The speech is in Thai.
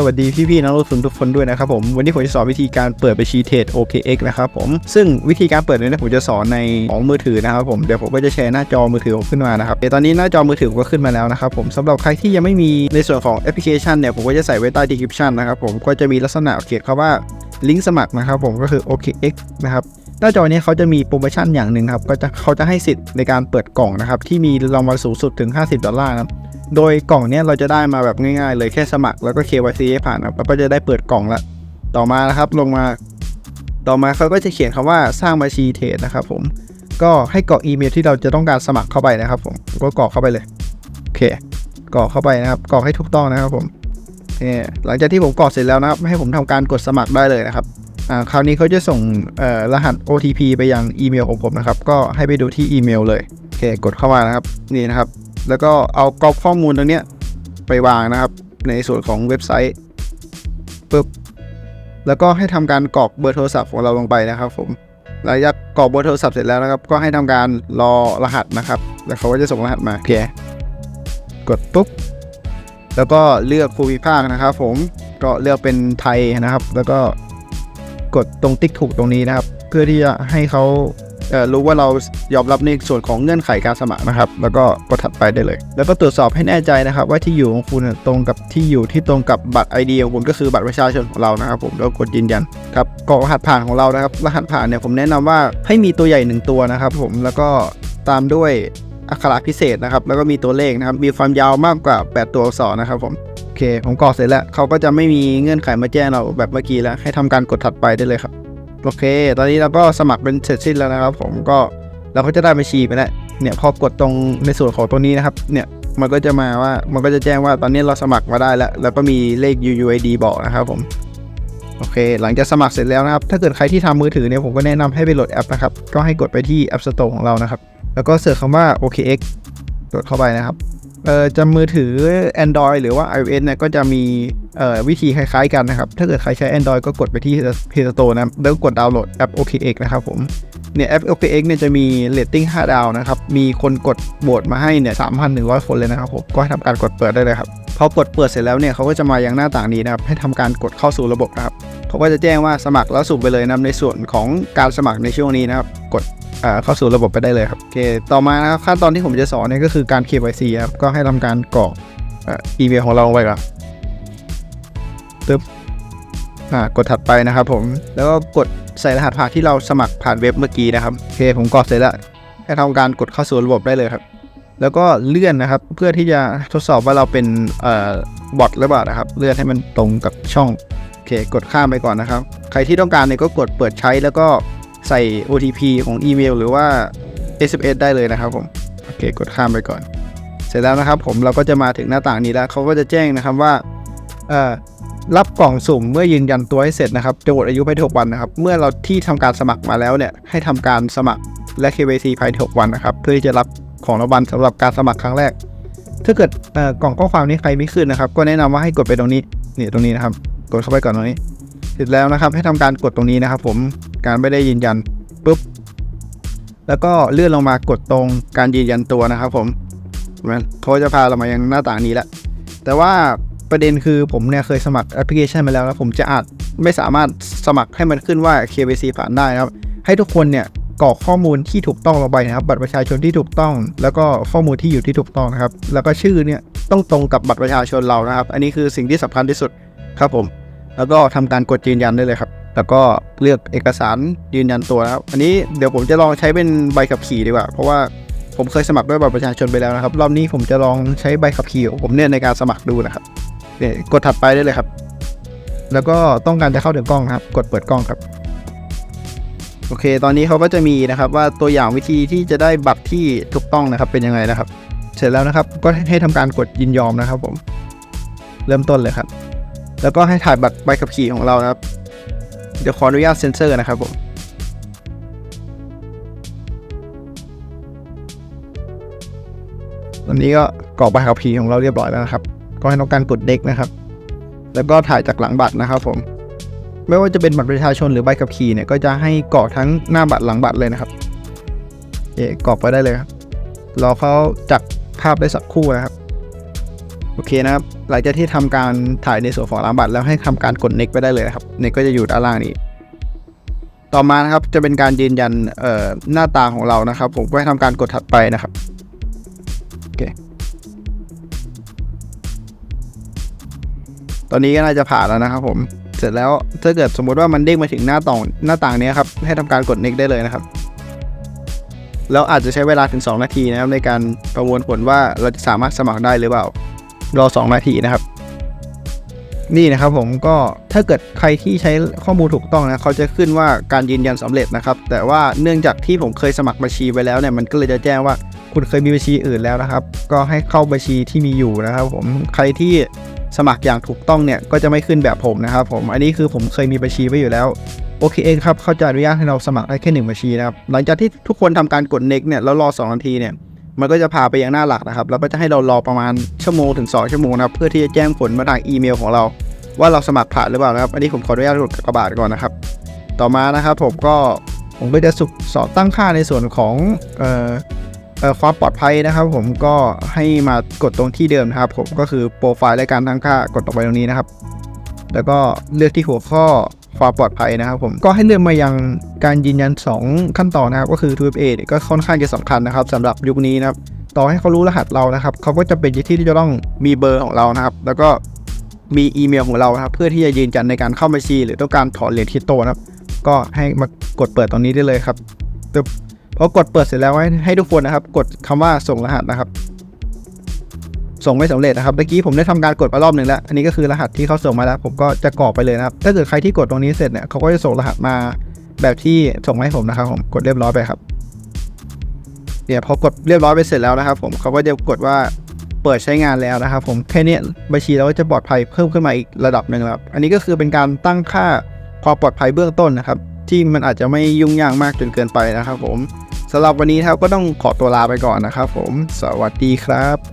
สวัสดีพี่ๆนักลงทุนทุกคนด้วยนะครับผมวันนี้ผมจะสอนวิธีการเปิดบัญชีเทรด OKX นะครับผมซึ่งวิธีการเปิดเนี่ยผมจะสอนในของมือถือนะครับผมเดี๋ยวผมก็จะแชร์หน้าจอมือถือผมขึ้นมานะครับเดี๋ยวตอนนี้หน้าจอมือถือก็ขึ้นมาแล้วนะครับผมสำหรับใครที่ยังไม่มีในส่วนของแอปพลิเคชันเนี่ยผมก็จะใส่ไว้ใต้ description นะครับผมก็จะมีลักษณะเขียนคำว่าลิงก์สมัครนะครับผมก็คือ OKX นะครับหน้าจอนี้เขาจะมีโปรโมชั่นอย่างหนึ่งครับก็จะเขาจะให้สิทธิ์ในการเปิดกล่องนะครับที่มีรางวัลสูงสุดถึง 50 ดอลลาร์นะ โดยกล่องเนี้ยเราจะได้มาแบบง่ายๆ เลยแค่สมัครแล้วก็ KYC ให้ผ่านครับแล้วก็จะได้เปิดกล่องละ ต่อมานะครับลงมา ต่อมาเขาก็จะเขียนคำว่าสร้างบัญชีเทรดนะครับผม ก็ให้กรอกอีเมลที่เราจะต้องการสมัครเข้าไปนะครับผม ก็กรอกเข้าไปเลย โอเค กรอกเข้าไปนะครับ กรอกให้ถูกต้องนะครับผมเนี่ยหลังจากที่ผมกรอกเสร็จแล้วนะครับให้ผมทำการกดสมัครได้เลยนะครับอ่าคราวนี้เขาจะส่งรหัส OTP ไปยังอีเมลของผมนะครับ ก็ให้ไปดูที่อีเมลเลย โอเค กดเข้ามานะครับ นี่นะครับ แล้วก็เอากรอกข้อมูลตรงนี้ไปวางนะครับ ในส่วนของเว็บไซต์ปึ๊บแล้วก็ให้ทำการกรอกเบอร์โทรศัพท์ของเราลงไปนะครับผมหลังจากกรอกเบอร์โทรศัพท์เสร็จแล้วนะครับ ก็ให้ทำการรอรหัสนะครับ แล้วเขาก็จะส่งรหัสมาโอเคกดปุ๊บแล้วก็เลือกภูมิภาคนะครับ ผมก็เลือกเป็นไทยนะครับ แล้วก็กดตรงติ๊กถูกตรงนี้นะครับ เพื่อที่จะให้เขา รู้ว่าเรายอมรับในส่วนของเงื่อนไขการสมัครนะครับ แล้วก็กดถัดไปได้เลย แล้วก็ตรวจสอบให้แน่ใจนะครับ ว่าที่อยู่ของคุณตรงกับที่อยู่ที่ตรงกับบัตร ID ของคุณก็คือบัตรประชาชนของเรานะครับ ผมแล้วกดยืนยันครับกรอกรหัสผ่านของเรานะครับ รหัสผ่านเนี่ยผมแนะนำว่าให้มีตัวใหญ่หนึ่งตัวนะครับ ผมแล้วก็ตามด้วยอักขระพิเศษนะครับ แล้วก็มีตัวเลขนะครับ มีความยาวมากกว่า 8 ตัวอักษรนะครับผมโอเค ผมกรอกเสร็จแล้วเขาก็จะไม่มีเงื่อนไขมาแจ้งเราแบบเมื่อกี้แล้ว ให้ทำการกดถัดไปได้เลยครับ โอเค ตอนนี้เราก็สมัครเป็นเสร็จสิ้นแล้วนะครับ ผมก็เราก็จะได้บัญชีไปแล้วเนี่ยพอกดตรงในส่วนของตรงนี้นะครับ เนี่ยมันก็จะมาว่ามันก็จะแจ้งว่าตอนนี้เราสมัครมาได้แล้ว แล้วก็มีเลข UUID บอกนะครับผมโอเค หลังจากสมัครเสร็จแล้วนะครับ ถ้าเกิดใครที่ทำมือถือเนี่ยผมก็แนะนำให้ไปโหลดแอปนะครับ ก็ให้กดไปที่ App Store ของเรานะครับ แล้วก็เสิร์ชคำว่า OKX กดเข้าไปนะครับ เอ่อจะมือถือ Android หรือว่า iOS เนี่ยก็จะมีเอ่อวิธีคล้ายๆกันนะครับ ถ้าเกิดใครใช้ Android ก็กดไปที่ Play Store นะแล้วกดดาวน์โหลดแอป OKX นะครับผมเนี่ยแอป OKX เนี่ยจะมีเรตติ้ง 5 ดาวนะครับ มีคนกดโหวตมาให้เนี่ย 3,100 คนเลยนะครับผม ก็ให้ทำการกดเปิดได้เลยครับ พอกดเปิดเสร็จแล้วเนี่ยเขาก็จะมายังหน้าต่างนี้นะครับ ให้ทำการกดเข้าสู่ระบบนะครับ เขาก็จะแจ้งว่าสมัครแล้วสุ่มไปเลยนะในส่วนของการสมัครในช่วงนี้นะครับ กดเข้าสู่ระบบไปได้เลยครับโอเคต่อมานะครับขั้นตอนที่ผมจะสอนเนี่ยก็คือการ KYC ครับก็ให้ทำการกรอกอีเมลของเราลงไปก่อนตึ๊บอ่ากดถัดไปนะครับผมแล้วก็กดใส่รหัสผ่านที่เราสมัครผ่านเว็บเมื่อกี้นะครับโอเคผมกรอกเสร็จแล้วให้ทำการกดเข้าสู่ระบบได้เลยครับ แล้วก็เลื่อนนะครับ เพื่อที่จะทดสอบว่าเราเป็นอบอทหรือเปล่านะครับ เลื่อนให้มันตรงกับช่อง เคกดข้ามไปก่อนนะครับ ใครที่ต้องการเนี่ยก็กดเปิดใช้แล้วก็ใส่ OTP ของอีเมลหรือว่า SMS ได้เลยนะครับผมโอเคกดข้ามไปก่อน เสร็จแล้วนะครับผมเราก็จะมาถึงหน้าต่างนี้แล้วเขาก็จะแจ้งนะครับว่ารับกล่องสุ่มเมื่อยืนยันตัวให้เสร็จนะครับจะหมดอายุภายใน6วันนะครับ เมื่อเราที่ทำการสมัครมาแล้วเนี่ยให้ทำการสมัครและ KYC ภายใน6วันนะครับ เพื่อที่จะรับของรางวัลสำหรับการสมัครครั้งแรก ถ้าเกิดกล่องข้อความนี้ใครไม่ขึ้นนะครับ ก็แนะนำว่าให้กดไปตรงนี้นี่ตรงนี้นะครับ กดเข้าไปก่อนตรงนี้เสร็จแล้วนะครับ ให้ทำการกดตรงนี้นะครับ ผมการไม่ได้ยืนยันปุ๊บแล้วก็เลื่อนลงมากดตรงการยืนยันตัวนะครับผมเห็นไหมเขาจะพาเรามายังหน้าต่างนี้แล้วแต่ว่าประเด็นคือผมเนี่ยเคยสมัครแอปพลิเคชันมาแล้วแล้วผมจะอาจไม่สามารถสมัครให้มันขึ้นว่า KYC ผ่านได้นะครับ ให้ทุกคนเนี่ยกรอกข้อมูลที่ถูกต้องลงไปนะครับ บัตรประชาชนที่ถูกต้อง แล้วก็ข้อมูลที่อยู่ที่ถูกต้องนะครับ แล้วก็ชื่อเนี่ยต้องตรงกับบัตรประชาชนเรานะครับ อันนี้คือสิ่งที่สำคัญที่สุดครับผม แล้วก็ทำการกดยืนยันได้เลยครับ แล้วก็เลือกเอกสารยืนยันตัวนะครับอันนี้เดี๋ยวผมจะลองใช้เป็นใบขับขี่ดีกว่า เพราะว่าผมเคยสมัครด้วยบัตรประชาชนไปแล้วนะครับ รอบนี้ผมจะลองใช้ใบขับขี่ของผมเนี่ยในการสมัครดูนะครับเนี่ยกดถัดไปได้เลยครับ แล้วก็ต้องการจะเข้าถึงกล้องครับ กดเปิดกล้องครับ โอเค ตอนนี้เขาก็จะมีนะครับว่าตัวอย่างวิธีที่จะได้บัตรที่ถูกต้องนะครับเป็นยังไงนะครับ เสร็จแล้วนะครับก็ให้ทำการกดยินยอมนะครับผม เริ่มต้นเลยครับ แล้วก็ให้ถ่ายบัตรใบขับขี่ของเรานะครับ เดี๋ยวขออนุญาตเซ็นเซอร์นะครับผมตอนนี้ก็กรอกใบขับขี่ของเราเรียบร้อยแล้วนะครับ ก็ให้ต้องการกดเด็กนะครับ แล้วก็ถ่ายจากหลังบัตรนะครับผม ไม่ว่าจะเป็นบัตรประชาชนหรือใบขับขี่เนี่ยก็จะให้กรอกทั้งหน้าบัตรหลังบัตรเลยนะครับเอกรอกไปได้เลยครับ รอเขาจับภาพได้สักครู่นะครับ โอเคนะครับ หลังจากที่ทำการถ่ายในส่วนของลางบัตรแล้วให้ทำการกด next ไปได้เลยนะครับ next ก็จะอยู่ด้านล่างนี้ ต่อมานะครับจะเป็นการยืนยันเอ่อหน้าตาของเรานะครับ ผมก็ให้ทำการกดถัดไปนะครับโอเคตอนนี้ก็น่าจะผ่านแล้วนะครับ ผม เสร็จแล้วถ้าเกิดสมมุติว่ามันเด้งมาถึงหน้าต่างหน้าต่างนี้ครับให้ทำการกด next ได้เลยนะครับ แล้วอาจจะใช้เวลาถึง 2 นาทีนะครับในการประมวลผลว่าเราจะสามารถสมัครได้หรือเปล่า รอ 2 นาทีนะครับ นี่นะครับผมก็ถ้าเกิดใครที่ใช้ข้อมูลถูกต้องนะเขาจะขึ้นว่าการยืนยันสำเร็จนะครับ แต่ว่าเนื่องจากที่ผมเคยสมัครบัญชีไว้แล้วเนี่ยมันก็เลยจะแจ้งว่าคุณเคยมีบัญชีอื่นแล้วนะครับ ก็ให้เข้าบัญชีที่มีอยู่นะครับ ผมใครที่สมัครอย่างถูกต้องเนี่ยก็จะไม่ขึ้นแบบผมนะครับ ผมอันนี้คือผมเคยมีบัญชีไว้อยู่แล้วโอเคเองครับเขาจะอนุญาตให้เราสมัครได้แค่หนึ่งบัญชีนะครับหลังจากที่ทุกคนทำการกด next เนี่ยแล้วรอ 2 นาทีเนี่ย มันก็จะพาไปยังหน้าหลักนะครับ แล้วก็จะให้เรารอประมาณชั่วโมงถึง 2 ชั่วโมงนะครับ เพื่อที่จะแจ้งผลมาทางอีเมลของเรา ว่าเราสมัครผ่านหรือเปล่านะครับ อันนี้ผมขออนุญาตกดกระบาดก่อนนะครับ ต่อมานะครับผมก็ผมก็จะสุกสอนตั้งค่าในส่วนของเอ่อความปลอดภัยนะครับ ผมก็ให้มากดตรงที่เดิมนะครับ ผมก็คือโปรไฟล์และการตั้งค่ากดต่อไปตรงนี้นะครับ แล้วก็เลือกที่หัวข้อ ความปลอดภัยนะครับผมก็ให้เลื่อนมายังการยืนยัน 2 ขั้นตอนนะครับ ก็คือ 2FA เนี่ยก็ค่อนข้างจะสำคัญนะครับสำหรับยุคนี้นะครับต่อให้เขารู้รหัสเรานะครับเขาก็จะเป็นที่ที่จะต้องมีเบอร์ของเรานะครับ แล้วก็มีอีเมลของเรานะครับเพื่อที่จะยืนยันในการเข้าบัญชี หรือต้องการถอนเหรียญคริปโตนะครับ ก็ให้มากดเปิดตรงนี้ได้เลยครับพอกดเปิดเสร็จแล้วให้ให้ทุกคนนะครับ กดคำว่าส่งรหัสนะครับ ส่งไม่สำเร็จนะครับเมื่อกี้ผมได้ทำการกดมารอบหนึ่งแล้วอันนี้ก็คือรหัสที่เขาส่งมาแล้ว ผมก็จะกรอกไปเลยนะครับ ถ้าเกิดใครที่กดตรงนี้เสร็จเนี่ยเขาก็จะส่งรหัสมาแบบที่ส่งให้ผมนะครับผมกดเรียบร้อยไปครับเนี่ยวพอกดเรียบร้อยไปเสร็จแล้วนะครับ ผมเขาก็จะกดว่าเปิดใช้งานแล้วนะครับ ผมแค่นี้บัญชีเราก็จะปลอดภัยเพิ่มขึ้นมาอีกระดับหนึ่งครับอันนี้ก็คือเป็นการตั้งค่าความปลอดภัยเบื้องต้นนะครับ ที่มันอาจจะไม่ยุ่งยากมากจนเกินไปนะครับ ผมสำหรับวันนี้ครับก็ต้องขอตัวลาไปก่อนนะครับ ผม สวัสดีครับ